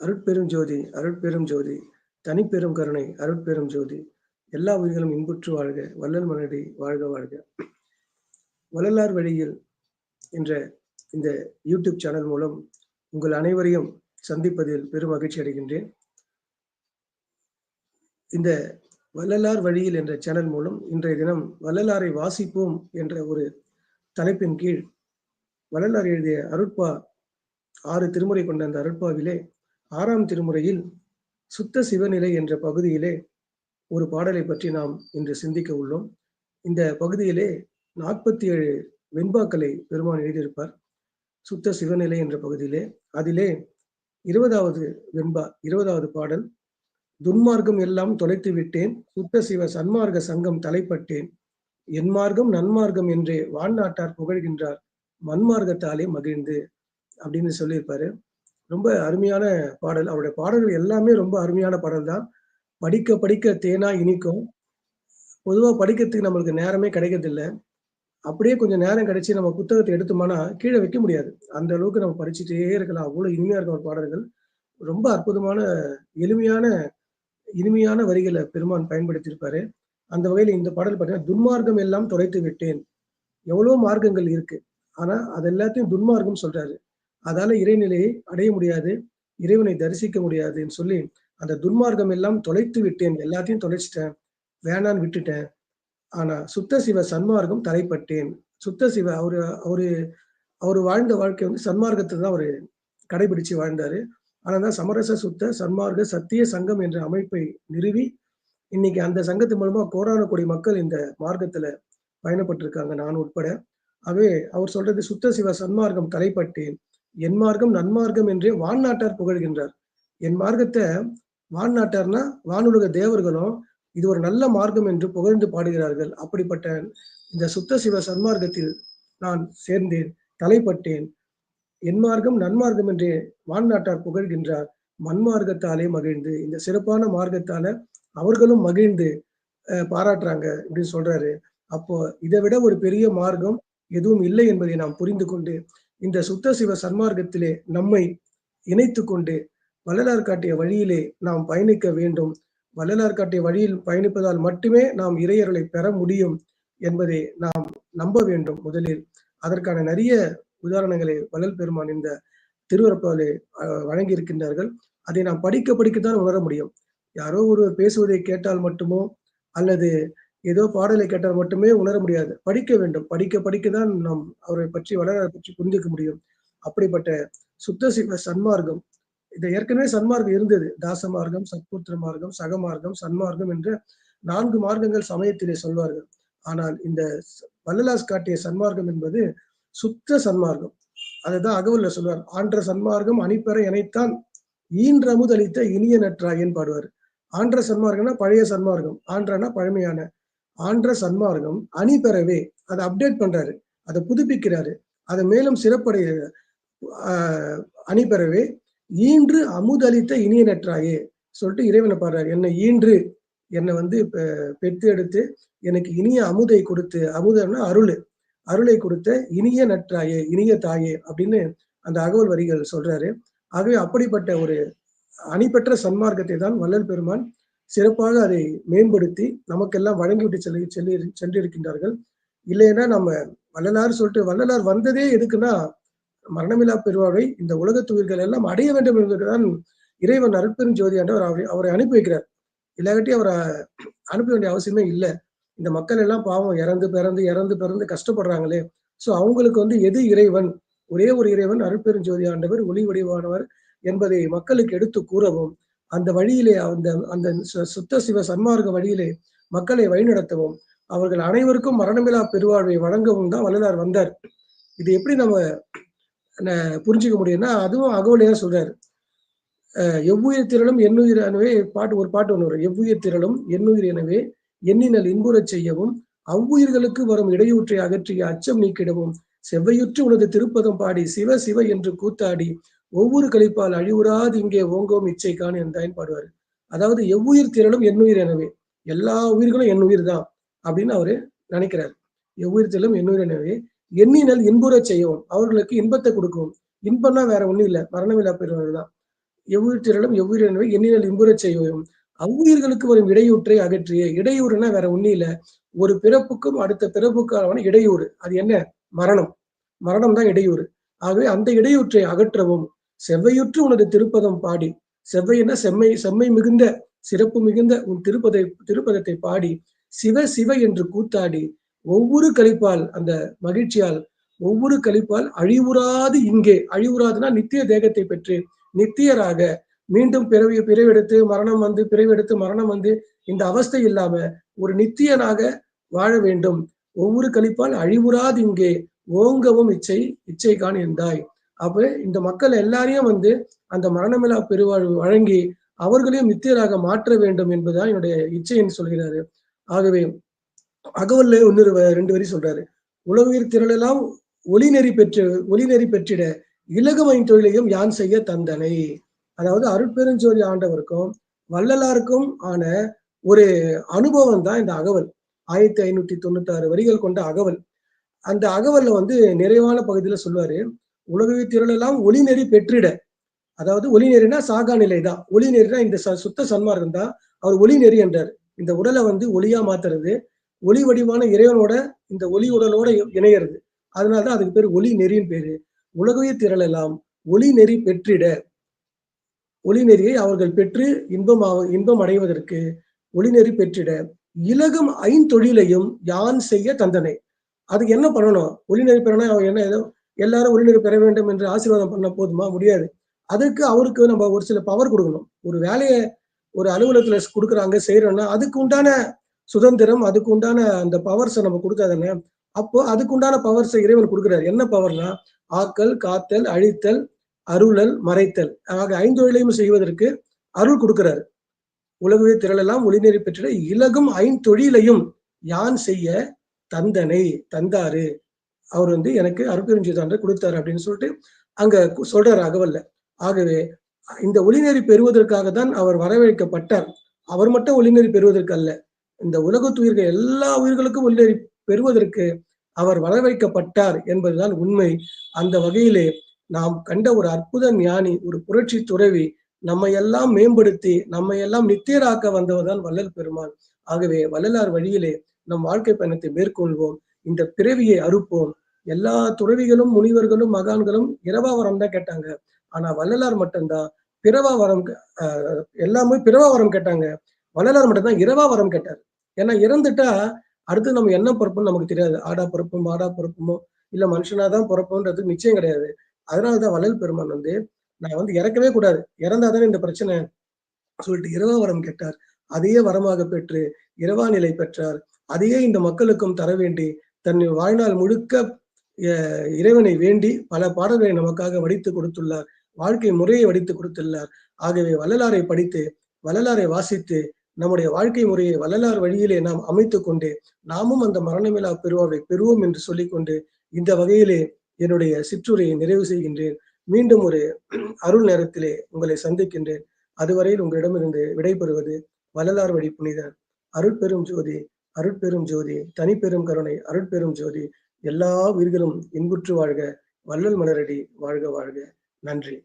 அருட்பெரும் ஜோதி அருட்பெரும் ஜோதி தனிப்பெரும் கருணை அருட்பெரும் ஜோதி. எல்லா உயிர்களும் இன்புற்று வாழ்க வள்ளல் மனடி வாழ்க வாழ்க. வள்ளலார் வழியில் என்ற இந்த யூடியூப் சேனல் மூலம் உங்கள் அனைவரையும் சந்திப்பதில் பெரும் மகிழ்ச்சி அடைகின்றேன். இந்த வள்ளலார் வழியில் என்ற சேனல் மூலம் இன்றைய தினம் வள்ளலாரை வாசிப்போம் என்ற ஒரு தலைப்பின் கீழ் வள்ளலார் எழுதிய அருட்பா ஆறு திருமுறை கொண்ட அந்த அருட்பாவிலே ஆறாம் திருமுறையில் சுத்த சிவநிலை என்ற பகுதியிலே ஒரு பாடலை பற்றி நாம் இன்று சிந்திக்க உள்ளோம். இந்த பகுதியிலே நாற்பத்தி ஏழு வெண்பாக்களை பெருமான் எழுதியிருப்பார். சுத்த சிவநிலை என்ற பகுதியிலே அதிலே இருபதாவது வெண்பா இருபதாவது பாடல் துன்மார்க்கம் எல்லாம் தொலைத்து விட்டேன் சுத்த சிவ சன்மார்க்க சங்கம் தலைப்பட்டேன் என் மார்க்கம் நன்மார்க்கம் என்றே வான்நாட்டார் புகழ்கின்றார் மன்மார்க்கத்தாலே மகிழ்ந்து அப்படின்னு சொல்லியிருப்பாரு. ரொம்ப அருமையான பாடல். அவருடைய பாடல்கள் எல்லாமே ரொம்ப அருமையான பாடல் தான். படிக்க படிக்க தேனா இனிக்கும். பொதுவாக படிக்கிறதுக்கு நம்மளுக்கு நேரமே கிடைக்கிறதில்ல. அப்படியே கொஞ்சம் நேரம் கிடைச்சி நம்ம புத்தகத்தை எடுத்தோம்னா கீழே வைக்க முடியாது. அந்த அளவுக்கு நம்ம படிச்சுட்டே இருக்கலாம். அவ்வளோ இனிமையாக இருக்கும் ஒரு பாடல்கள். ரொம்ப அற்புதமான எளிமையான இனிமையான வரிகளை பெருமான் பயன்படுத்தியிருப்பாரு. அந்த வகையில் இந்த பாடல் பார்த்தீங்கன்னா துன்மார்க்கம் எல்லாம் தொலைத்து விட்டேன். எவ்வளோ மார்க்கங்கள் இருக்கு. ஆனால் அது எல்லாத்தையும் துன்மார்க்கம் சொல்றாரு. அதால இறைநிலையை அடைய முடியாது இறைவனை தரிசிக்க முடியாதுன்னு சொல்லி அந்த துன்மார்க்கம் எல்லாம் தொலைத்து விட்டேன் எல்லாத்தையும் தொலைச்சிட்டேன் வேணான்னு விட்டுட்டேன். ஆனா சுத்த சிவ சன்மார்க்கம் தலைப்பட்டேன் சுத்த சிவ அவரு அவரு அவரு வாழ்ந்த வாழ்க்கை வந்து சன்மார்க்கத்தை தான் அவரு கடைபிடிச்சு வாழ்ந்தாரு. ஆனா தான் சமரச சுத்த சன்மார்க்க சத்திய சங்கம் என்ற அமைப்பை நிறுவி இன்னைக்கு அந்த சங்கத்து மூலமா கோடான கோடி மக்கள் இந்த மார்க்கத்துல பயணப்பட்டிருக்காங்க நான் உட்பட. அவே அவர் சொல்றது சுத்த சிவ சன்மார்க்கம் தலைப்பட்டேன் என் மார்க்கம் நன்மார்க்கம் என்றே வான்நாட்டார் புகழ்கின்றார். என் மார்க்கத்தை வான்நாட்டார்னா வானுலக தேவர்களும் இது ஒரு நல்ல மார்க்கம் என்று புகழ்ந்து பாடுகிறார்கள். அப்படிப்பட்ட இந்த சுத்த சிவ சன்மார்க்கத்தில் நான் சேர்ந்தேன் தலைப்பட்டேன். என் மார்க்கம் நன்மார்க்கம் என்றே வான்நாட்டார் புகழ்கின்றார். மண்மார்க்கத்தாலே மகிழ்ந்து இந்த சிறப்பான மார்க்கத்தால அவர்களும் மகிழ்ந்து பாராட்டுறாங்க அப்படின்னு சொல்றாரு. அப்போ இதை விட ஒரு பெரிய மார்க்கம் எதுவும் இல்லை என்பதை நாம் புரிந்து கொண்டு இந்த சுத்த சிவ சன்மார்க்கத்திலே நம்மை இணைத்து கொண்டு வள்ளலார் காட்டிய வழியிலே நாம் பயணிக்க வேண்டும். வள்ளலார் காட்டிய வழியில் பயணிப்பதால் மட்டுமே நாம் இறையர்களை பெற முடியும் என்பதை நாம் நம்ப வேண்டும் முதலில். அதற்கான நிறைய உதாரணங்களை வள்ளல் பெருமான் இந்த திருவரப்பாவிலே வழங்கி இருக்கின்றார்கள் அதை நாம் படிக்க படிக்கத்தான் உணர முடியும். யாரோ ஒரு பேசுவதை கேட்டால் மட்டுமோ அல்லது ஏதோ பாடலை கேட்டால் மட்டுமே உணர முடியாது. படிக்க வேண்டும். படிக்க படிக்க தான் நாம் அவரை பற்றி வளர பற்றி புரிஞ்சுக்க முடியும். அப்படிப்பட்ட சுத்த சிவ சன்மார்க்கம் இது ஏற்கனவே சன்மார்க்கம் இருந்தது. தாச மார்க்கம் சத்புத்திர மார்க்கம் சகமார்க்கம் சன்மார்க்கம் என்ற நான்கு மார்க்கங்கள் சமயத்திலே சொல்வார்கள். ஆனால் இந்த வல்லலாஸ் காட்டிய சன்மார்க்கம் என்பது சுத்த சன்மார்க்கம். அதுதான் அகவல்ல சொல்வார். ஆன்ற சன்மார்க்கம் அணிப்பெற இணைத்தான் ஈன்றமுதளித்த இனிய நற்றாயன் பாடுவார். ஆன்ற சன்மார்க்கம்னா பழைய சன்மார்க்கம். ஆன்றனா பழமையான ஆன்ற சன்மார்க்கம் அணி பெறவே அதை அப்டேட் பண்றாரு. அதை புதுப்பிக்கிறாரு. அதை மேலும் சிறப்படைய அணி பெறவே ஈன்று அமுதளித்த இனிய நற்றாயே சொல்லிட்டு இறைவனை பாடுறாரு. என்னை ஈன்று என்னை வந்து பெற்று எடுத்து எனக்கு இனிய அமுதை கொடுத்து அமுதம்னா அருள் அருளை கொடுத்த இனிய நற்றாயே இனிய தாயே அப்படின்னு அந்த அகவல் வரிகள் சொல்றாரு. ஆகவே அப்படிப்பட்ட ஒரு அணிபெற்ற சன்மார்க்கத்தை தான் வள்ளல் பெருமான் சிறப்பாக அதை மேம்படுத்தி நமக்கெல்லாம் வழங்கிவிட்டு செல்லி செல்லி சென்றிருக்கின்றார்கள். இல்லைன்னா நம்ம வள்ளலார் சொல்லிட்டு வள்ளலார் வந்ததே எதுக்குன்னா மரணமில்லா பெருவாழ்வை இந்த உலகத்து உயிர்கள் எல்லாம் அடைய வேண்டும் என்பதுதான் இறைவன் அருட்பெரும் ஜோதி ஆண்டவர் அவரை அவரை அனுப்பி வைக்கிறார். இல்லாட்டி அவரை அனுப்ப வேண்டிய அவசியமே இல்லை. இந்த மக்கள் எல்லாம் பாவம் இறந்து பிறந்து இறந்து பிறந்து கஷ்டப்படுறாங்களே. சோ அவங்களுக்கு வந்து எது இறைவன்? ஒரே ஒரு இறைவன் அருட்பெரும் ஜோதி ஆண்டவர் ஒளி வடிவானவர் என்பதை மக்களுக்கு எடுத்து கூறவும் அந்த வழியிலே அந்த அந்த சுத்த சிவ சன்மார்க்க வழியிலே மக்களை வழிநடத்தவும். அவர்கள் அனைவருக்கும் மரணமில்லா பெருவாழ்வை வழங்கவும் தான் வள்ளலார் வந்தார். இது எப்படி நம்ம புரிஞ்சுக்க முடியும்னா அதுவும் அகவலையா சொல்றாரு. எவ்வுயிர் திரளும் எண்ணுயிர் எனவே பாட்டு ஒரு பாட்டு ஒன்று வரும். எவ்வுயிர் திரளும் எண்ணுயிர் எனவே எண்ணினல் இன்புறச் செய்யவும் அவ்வுயிர்களுக்கு வரும் இடையூற்றை அகற்றிய அச்சம் நீக்கிடவும் செவ்வையுற்று உனது திருப்பதம் பாடி சிவ சிவ என்று கூத்தாடி ஒவ்வொரு கழிப்பால் அழிவுறாது இங்கே ஓங்கவும் இச்சை காணு என்றாயின் பாடுவார். அதாவது எவ்வுயிர் திரளும் என்னுயிர் எனவே எல்லா உயிர்களும் என் உயிர் தான் அப்படின்னு அவரு நினைக்கிறார். எவ்வுயிர் திரளும் என்னுயிர் எனவே எண்ணினல் இன்புறச் செய்யவும் அவர்களுக்கு இன்பத்தை கொடுக்கும் இன்பம்னா வேற ஒண்ணும் இல்லை மரணமில்லா பெறுவது தான். எவ்வுயிர்த்திரளும் எவ்வுயிரினவை எண்ணினல் இன்புறச் செய்யவும் அவ்வுயிர்களுக்கு வரும் இடையூற்றை அகற்றிய இடையூறுனா வேற ஒண்ணும் இல்லை. ஒரு பிறப்புக்கும் அடுத்த பிறப்புக்கான இடையூறு. அது என்ன? மரணம். மரணம் தான் இடையூறு. ஆகவே அந்த இடையூற்றை அகற்றவும் செவ்வையுற்று உனது திருப்பதம் பாடி. செவ்வையென செம்மை செம்மை மிகுந்த சிறப்பு மிகுந்த உன் திருப்பதை திருப்பதத்தை பாடி. சிவ சிவ என்று கூத்தாடி. ஒவ்வொரு கழிப்பால் அந்த மகிழ்ச்சியால் ஒவ்வொரு கழிப்பால் அழிவுறாது இங்கே. அழிவுறாதுன்னா நித்திய தேகத்தை பெற்று. நித்தியராக மீண்டும் பிறவி பிறவெடுத்து மரணம் வந்து பிறவெடுத்து மரணம் வந்து இந்த அவஸ்தை இல்லாம ஒரு நித்தியனாக வாழ வேண்டும். ஒவ்வொரு கழிப்பால் அழிவுறாது இங்கே. ஓங்கவும் இச்சை இச்சைகான் என்றாய். அப்ப இந்த மக்கள் எல்லாரையும் வந்து அந்த மரணமில்லா பெருவாழ்வு வழங்கி அவர்களையும் நித்தியராக மாற்ற வேண்டும் என்பதுதான் என்னுடைய இச்சைன்னு சொல்கிறாரு. ஆகவே அகவல்ல ஒன்னு ரெண்டு வரி சொல்றாரு. உலகுயிர் திரளெல்லாம் ஒளி நெறி பெற்று ஒளி நெறி பெற்றிட இலகுமையின் தொழிலையும் யான் செய்ய தந்தனை? அதாவது அருட்பெருஞ்சோதி ஆண்டவருக்கும் வள்ளலாருக்கும் ஆன ஒரு அனுபவம் தான் இந்த அகவல். ஆயிரத்தி ஐநூத்தி தொண்ணூத்தி ஆறு வரிகள் கொண்ட அகவல். அந்த அகவல்ல வந்து நிறைவான பகுதியில சொல்லுவாரு. உலகவி திரளெல்லாம் ஒளி நெறி பெற்றிட. அதாவது ஒளி நெறினா சாகா நிலை தான் ஒளி நெறினா இந்த சுத்த சன்மார்க்கம் தான். அவர் ஒளி நெறி என்றார். இந்த உடலை வந்து ஒளியா மாத்துறது ஒளி வடிவான இறைவனோட இந்த ஒளி உடலோட இணையிறது. அதனாலதான் அதுக்கு பேர் ஒளி நெறின்னு பேரு. உலகவே திரளெல்லாம் ஒளி நெறி பெற்றிட. ஒளி நெறியை அவர்கள் பெற்று இன்பம் இன்பம் அடைவதற்கு ஒளி நெறி பெற்றிட. இலகும் ஐந்தொழிலையும் யான் செய்ய தந்தனை. அதுக்கு என்ன பண்ணணும்? ஒளி நெறி பெறணும் அவன் என்ன ஏதோ எல்லாரும் ஒளி பெற வேண்டும் என்று ஆசீர்வாதம் பண்ண போதுமா? முடியாது. அதுக்கு அவருக்கு நம்ம ஒரு சில பவர் கொடுக்கணும். ஒரு வேலையை ஒரு அலுவலகத்துல கொடுக்குறாங்க செய்யறோம்னா அதுக்கு உண்டான சுதந்திரம் அதுக்கு உண்டான அந்த பவர்ஸை நம்ம கொடுக்காதானே அப்போ அதுக்கு உண்டான பவர்ஸை இறைவன் கொடுக்குறாரு. என்ன பவர்னா ஆக்கல் காத்தல் அழித்தல் அருளல் மறைத்தல். ஆக ஐந்தொழிலையும் செய்வதற்கு அருள் கொடுக்கிறாரு. உலகவே திரளெல்லாம் ஒளிநெறி பெற்ற இலகும் ஐந்தொழிலையும் யான் செய்ய தந்தனை தந்தாரு. அவர் வந்து எனக்கு அருப்பெருஞ்சுதான்ற கொடுத்தாரு அப்படின்னு சொல்லிட்டு அங்க சொல்றாரு அகவல்ல. ஆகவே இந்த ஒளிநெறி பெறுவதற்காக தான் அவர் வரவேற்கப்பட்டார். அவர் மட்டும் ஒளிநெறி பெறுவதற்கு அல்ல. இந்த உலகத்து உயிர்கள் எல்லா உயிர்களுக்கும் ஒளிநெறி பெறுவதற்கு அவர் வரவேற்கப்பட்டார் என்பதுதான் உண்மை. அந்த வகையிலே நாம் கண்ட ஒரு அற்புத ஞானி ஒரு புரட்சி துறவி நம்மை எல்லாம் மேம்படுத்தி நம்மை எல்லாம் நித்தியராக்க வந்தவர் தான் வள்ளல் பெருமான். ஆகவே வள்ளலார் வழியிலே நம் வாழ்க்கை பயணத்தை மேற்கொள்வோம். இந்த பிறவியை அறுப்போம். எல்லா துறவிகளும் முனிவர்களும் மகான்களும் இரவா வரம் தான் கேட்டாங்க. ஆனா வள்ளலார் மட்டும்தான் பிறவா வரம் எல்லாமே பிறவா வரம் கேட்டாங்க. வள்ளலார் மட்டும்தான் இரவா வரம் கேட்டார். ஏன்னா இறந்துட்டா அடுத்து நம்ம என்ன பிறப்போம்னு நமக்கு தெரியாது. ஆடா பிறப்பும் ஆடா பிறப்புமோ இல்ல மனுஷனாதான் பிறப்போன்றது நிச்சயம் கிடையாது. அதனாலதான் வள்ளல் பெருமான் வந்து நான் வந்து இறக்கவே கூடாது. இறந்தாதானே இந்த பிரச்சனை சொல்லிட்டு இரவா வரம் கேட்டார். அதையே வரமாக பெற்று இரவா நிலை பெற்றார். அதையே இந்த மக்களுக்கும் தர வேண்டி தன் வாழ்நாள் முழுக்க இறைவனை வேண்டி பல பாடல்களை நமக்காக வடித்து கொடுத்துள்ளார். வாழ்க்கை முறையை வடித்து கொடுத்துள்ளார். ஆகவே வள்ளலாரை படித்து வள்ளலாரை வாசித்து நம்முடைய வாழ்க்கை முறையை வள்ளலார் வழியிலே நாம் அமைத்து கொண்டு நாமும் அந்த மரணமில்லா பெறுவாவை பெறுவோம் என்று சொல்லிக்கொண்டு இந்த வகையிலே என்னுடைய சிற்றுரையை நிறைவு செய்கின்றேன். மீண்டும் ஒரு அருள் நேரத்திலே உங்களை சந்திக்கின்றேன். அதுவரையில் உங்களிடமிருந்து விடைபெறுவது வள்ளலார் வழி புனிதர். அருட்பெரும் ஜோதி. அருட்பெரும் ஜோதி தனிப்பெரும் கருணை அருட்பெரும் ஜோதி எல்லா உயிர்களும் இன்புற்று வாழ்க வள்ளல் மலரடி வாழ்க வாழ்க. நன்றி.